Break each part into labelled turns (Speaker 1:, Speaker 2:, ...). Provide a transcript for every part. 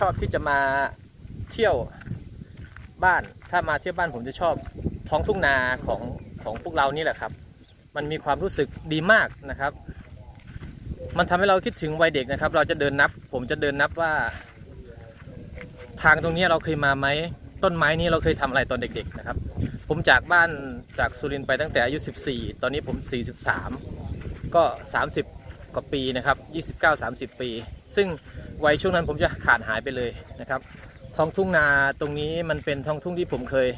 Speaker 1: ชอบที่จะมาเที่ยวบ้าน ถ้ามาเที่ยวบ้านผมจะชอบท้องทุ่งนาของของพวกเรานี่แหละครับ มันมีความรู้สึกดีมากนะครับ มันทำให้เราคิดถึงวัยเด็กนะครับ เราจะเดินนับ ผมจะเดินนับว่า ทางตรงนี้เราเคยมาไหมต้นไม้นี้เราเคยทำอะไรตอนเด็ก ๆ นะครับ ผมจากบ้านจากสุรินทร์ไปตั้งแต่อายุ 14 ตอนนี้ผม 43 ก็ 30 กว่าปีนะครับ 29 30 ปี ซึ่ง วัยช่วงนั้นผมจะขาดหายไปเลยนะครับ ท้องทุ่งนาตรงนี้มันเป็นท้องทุ่งที่ผมเคย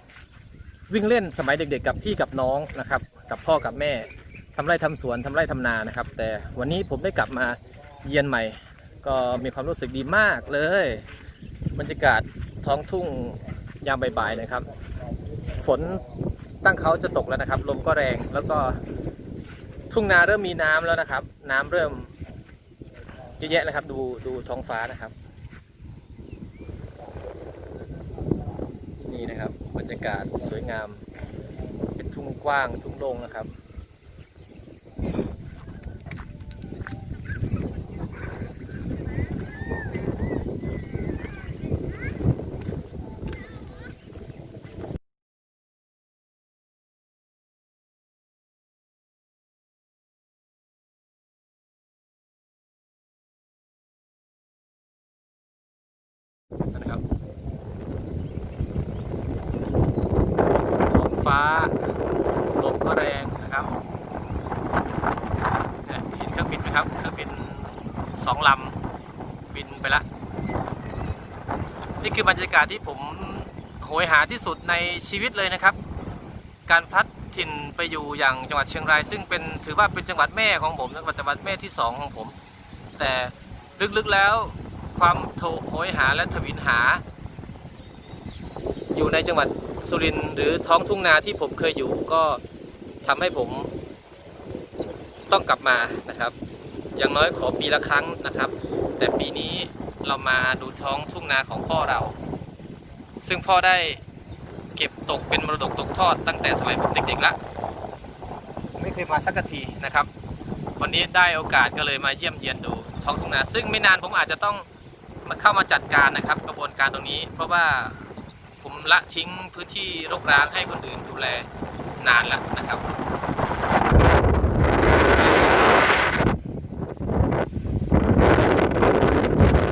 Speaker 1: วิ่งเล่นสมัยเด็กๆ กับพี่กับน้องนะครับ กับพ่อกับแม่ทำไร่ทำสวนทำไร่ทำนานะครับ แต่วันนี้ผมได้กลับมาเยียนใหม่ ก็มีความรู้สึกดีมากเลย บรรยากาศท้องทุ่งยามบ่ายๆนะครับ ฝนตั้งเขาจะตกแล้วนะครับ ลมก็แรงแล้วก็ทุ่งนาเริ่มมีน้ำแล้วนะครับ น้ำเริ่ม เยอะแยะนะครับ ดูดูท้องฟ้านะครับ นี่นะครับบรรยากาศสวยงาม เป็นทุ่งกว้างทุ่งโล่งนะครับนะครับท้อง ฟ้า ลมก็แรงนะครับเห็นเครื่องบินไหมครับ เครื่องบินสองลำบินไปละ นี่คือบรรยากาศที่ผมโหยหาที่สุดในชีวิตเลยนะครับ การพัดถิ่นไปอยู่อย่างจังหวัดเชียงราย ซึ่งเป็นถือว่าเป็นจังหวัดแม่ของผมจังหวัดจังหวัดแม่ที่สองของผม แต่ลึกๆแล้วความโถโหยหาและทวินหา อยู่ในจังหวัด สุรินหรือท้องทุ่งนาที่ผมเคยอยู่ก็ทำให้ผมต้องกลับมานะครับ อย่างน้อยขอปีละครั้งนะครับ แต่ปีนี้เรามาดูท้องทุ่งนาของพ่อเรา ซึ่งพ่อได้เก็บตกเป็นมรดกตกทอดตั้งแต่สมัยผมเด็กๆแล้วไม่เคยมาสักทีนะครับ วันนี้ได้โอกาสก็เลยมาเยี่ยมเยียนดูท้องทุ่งนา ซึ่งไม่นานผมอาจจะต้องมาเข้ามาจัดการนะครับ กระบวนการตรงนี้ เพราะว่า ผมละทิ้งพื้นที่รกร้างให้คนอื่นดูแลนานแล้วนะครับ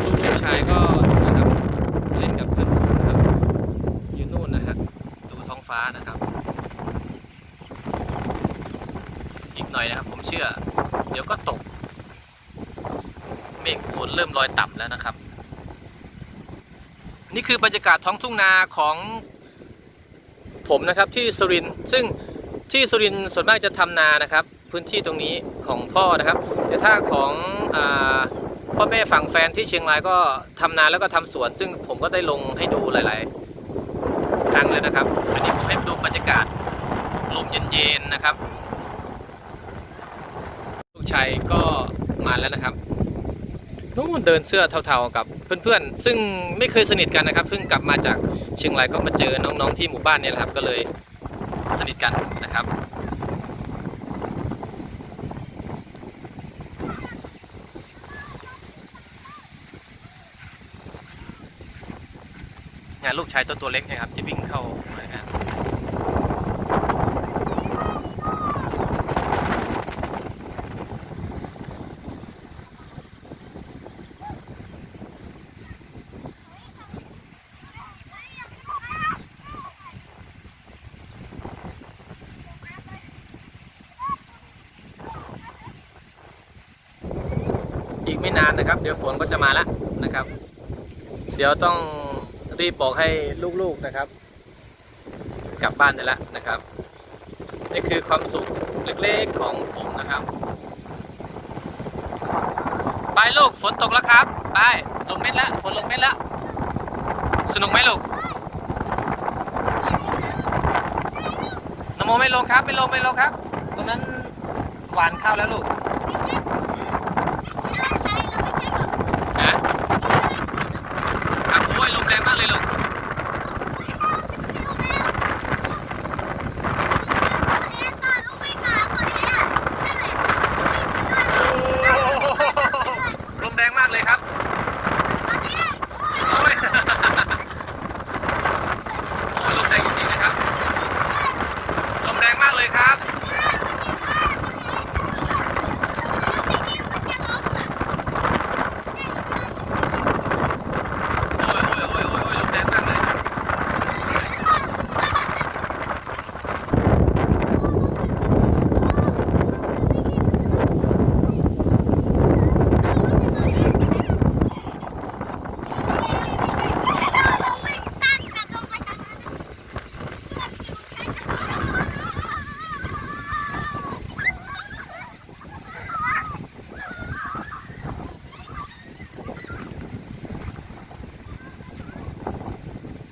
Speaker 1: ลูกชายก็นะครับเล่นกับเพื่อนฝูงนะครับอยู่นู่นนะฮะดูท้องฟ้านะครับ อีกหน่อยนะครับผมเชื่อ เดี๋ยวก็ตก เมฆฝนเริ่มลอยต่ำแล้วนะครับ คือบรรยากาศท้องทุ่งนาของผมนะครับที่สุรินซึ่งที่สุรินส่วนมากจะทำนานะครับ พื้นที่ตรงนี้ของพ่อนะครับแต่ถ้าของอพ่อแม่ฝั่งแฟนที่เชียงรายก็ทำนาแล้วก็ทำสวน ซึ่งผมก็ได้ลงให้ดูหลายๆ ครั้งแล้วนะครับอันนี้ผมให้ดูบรรยากาศลมเย็นๆนะครับลูกชายก็มาแล้วนะครับ นู่นเดินเสื้อเทาๆกับเพื่อนๆ ซึ่งไม่เคยสนิทกันนะครับ เพิ่งกลับมาจากเชียงรายก็มาเจอน้องๆที่หมู่บ้านเนี่ยแหละครับก็เลยสนิทกันนะครับงานลูกชายตัวตัวเล็กนะครับที่วิ่งเข้ามานะครับ อีก ไม่นานนะครับ เดี๋ยวฝนก็จะมาแล้วนะครับ เดี๋ยวต้องรีบบอกให้ลูกๆนะครับ กลับบ้านได้แล้วนะครับนี่คือความสุขเล็กๆของผมนะครับไปลูกฝนตกแล้วครับไปลงเม็ดแล้วฝนลงเม็ดแล้วสนุกไหมลูกนโมไม่ลงครับไม่ลงไม่ลงครับ ตรงนั้นหวานข้าวแล้วลูก ฮะครับโอ้ยลมแรงมากเลยลูก ลมแรงมากเลยครับ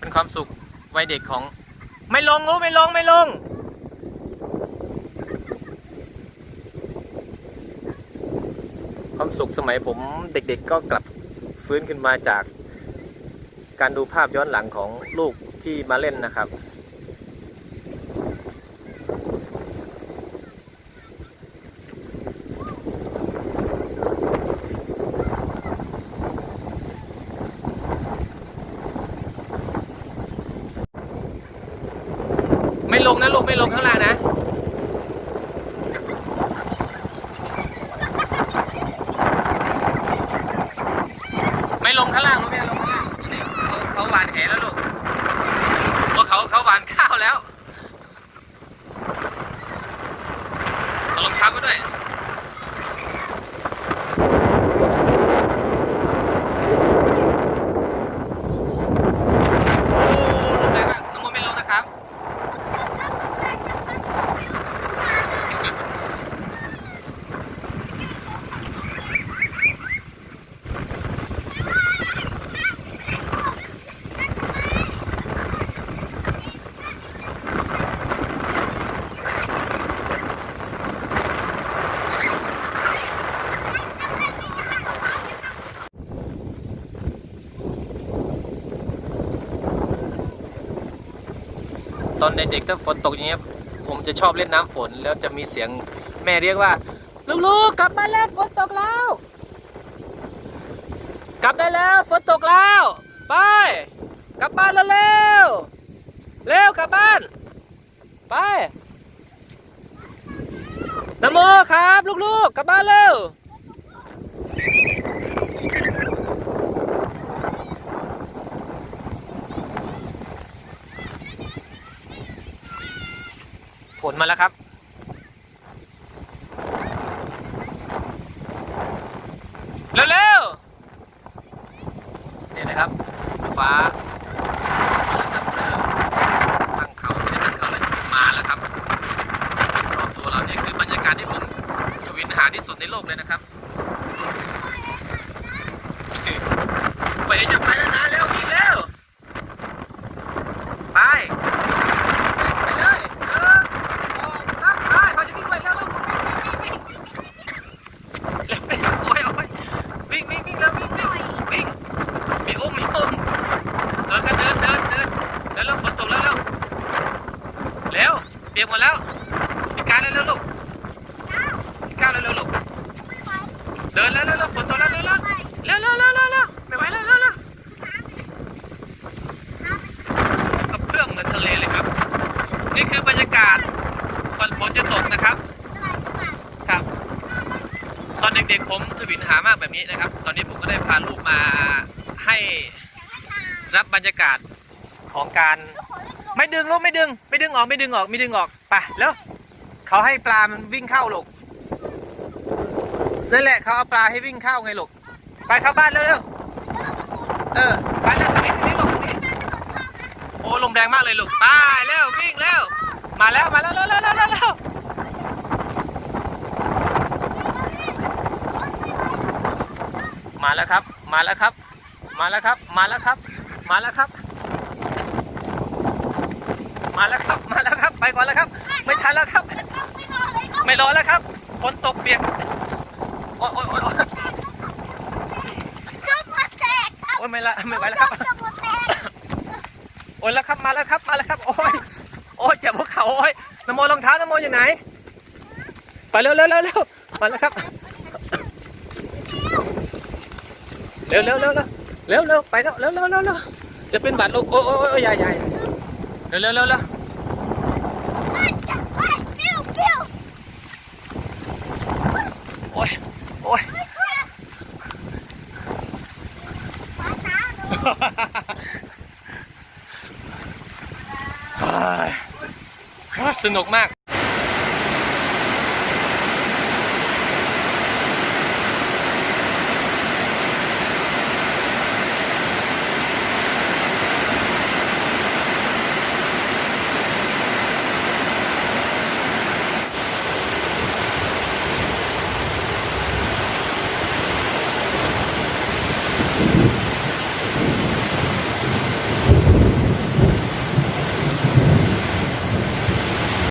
Speaker 1: เป็น ความสุขวัยเด็กของ ไม่ลงงูไม่ลงไม่ลง ความสุขสมัยผมเด็กๆก็กลับฟื้นขึ้นมาจาก การดูภาพย้อนหลังของลูกที่มาเล่นนะครับ ไม่ลงนะลูกไม่ลงข้างล่างนะไม่ลงข้างล่างลูกไม่ลงข้างล่างนี่เขาเขาหวานแหแล้วลูกเพราะเขาเขาหวานข้าวแล้วลองเท้ามาด้วย โอ้ลงแรงมากน้องโมไม่ลงนะครับ ตอนเด็กๆถ้าฝนตกอย่างเงี้ยผมจะชอบเล่นน้ำฝนแล้วจะมีเสียงแม่เรียกว่า ลูกๆกลับบ้านแล้วฝนตกแล้ว กลับได้แล้วฝนตกแล้ว ไป กลับบ้านแล้วเร็วเร็วกลับบ้าน ไปนโมครับ ลูกๆกลับบ้านเร็ว ฝนมาแล้วครับ เร็วๆนี่นะครับ ฟ้าแล้วครับเริ่มตั้งเขาไม่ตั้งเขาแล้วมาแล้วครับรอบตัวเราเนี่ยคือบรรยากาศที่ผมทวินหาที่สุดในโลกเลยนะครับไปจะไปแล้วนะเร็วอีกแล้วไป ไปเลยหนึ่งสองสามไปเขาจะวิ่งไปแล้วแล้ววิ่งวิ่งวิ่งโอ้ยโอ้ยวิ่งวิ่งวิ่งแล้ววิ่งวิ่งวิ่งมีอุ้มมีอุ้มเดินกันเดินเดินเดินเดินแล้วฝนตกแล้วเร็วเร็วเปียกหมดแล้วพี่การเร็วเร็วลูกพี่การเร็วเร็วลูกเดินแล้วเร็วเร็วฝนตกแล้วเร็วเร็วเร็วเร็วเร็วเร็วเร็วไม่ไหวแล้วเร็วเร็วกับเพื่องเหมือนทะเลเลยครับ นี่คือบรรยากาศก่อนฝนจะตกนะครับ ครับ ตอนผมทวินหามากแบบนี้นะครับ ตอนนี้ผมก็ได้พาลูกมาให้รับบรรยากาศของการ ไม่ดึงลูกไม่ดึง ไม่ดึงออกไม่ดึงออกไม่ดึงออกไปแล้วเขาให้ปลามันวิ่งเข้าลูกนั่นแหละเขาเอาปลาให้วิ่งเข้าไงลูกไปเข้าบ้านเร็วๆเออไปแล้วทางนี้ทางนี้ลูกทางนี้โอ้ลมแรงมากเลยลูกไปเร็ววิ่งเร็วมาแล้วมาแล้วเร็วเร็วเร็วเร็วเร็ว มาแล้วครับ มาแล้วครับ มาแล้วครับ มาแล้วครับ มาแล้วครับ มาแล้วครับ มาแล้วครับ ไปก่อนแล้วครับ ไม่ทันแล้วครับ ไม่รอแล้วครับฝนตกเปียก โอ้ยโอ้ยโอ้ยโอ้ยโอ้ยไม่ละไม่ไหวแล้วครับโอ้ยแล้วครับ มาแล้วครับ มาแล้วครับ โอ้ยโอ้ยเจ็บหัวเขาโอ้ยนโมรองเท้านโมอยู่ไหน ไปเร็วเร็วเร็วมาแล้วครับ เร็วเร็วเร็วเร็วเร็วเร็วไปแล้วเร็วเร็วเร็วเร็วจะเป็นบาดลูกโอ้ยโอ้โอ้ใหญ่ใหญ่เร็วเร็วเร็วเร็วโอ้ยโอ้ยเฮ้ยสนุกมาก